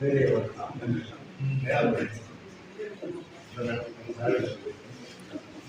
Very well.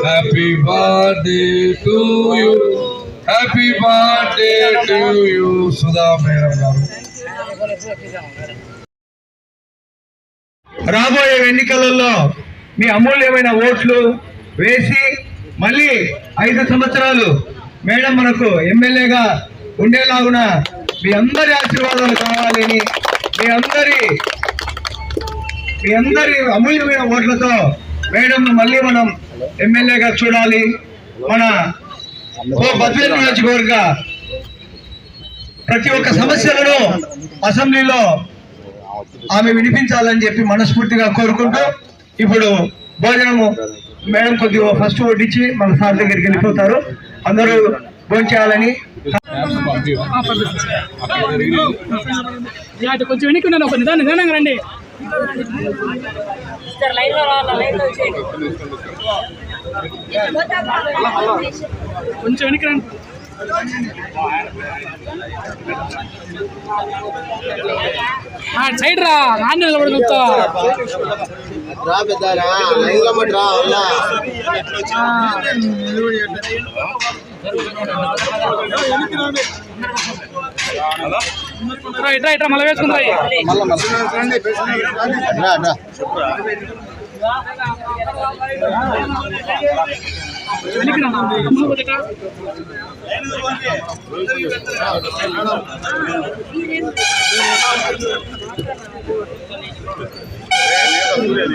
Happy birthday to you. Happy birthday to you, Sudha madam గారు రాబోయే ఎన్నికలలో మీ అమూల్యమైన ఓట్లు వేసి మళ్ళీ ఐదు సంవత్సరాలు మేడం మనకు ఎమ్మెల్యేగా ఉండేలాగున మీ అందరి ఆశీర్వాదాలు కావాలని మీ అందరి మీ అందరి అమూల్యమైన ఓట్లతో మేడం మళ్ళీ మనం ఎమ్మెల్యేగా చూడాలి. మన ఓ బద్వేలు నియోజకవర్గ ప్రతి ఒక్క సమస్యలను అసెంబ్లీలో ఆమె వినిపించాలని చెప్పి మనస్ఫూర్తిగా కోరుకుంటూ ఇప్పుడు భోజనము మేడం కొద్దిగా ఫస్ట్ వడ్డించి మన సార్ దగ్గరికి వెళ్ళిపోతారు. అందరూ భోంచేయాలని కొంచెం వెనక్కి ఉన్నాను ఒక నిదానం నిదానంగా రండి. కొంచెం వెనక్కి రండి. సైడ్ రా నాన్న నిలబడి చూస్తా రా పెద్దారా లైన్లో మటు రా అవునా? రా, ఇట్రా ఇట్రా మళ్ళీ వేసుకుందా వెనక్కి Tá Júlia.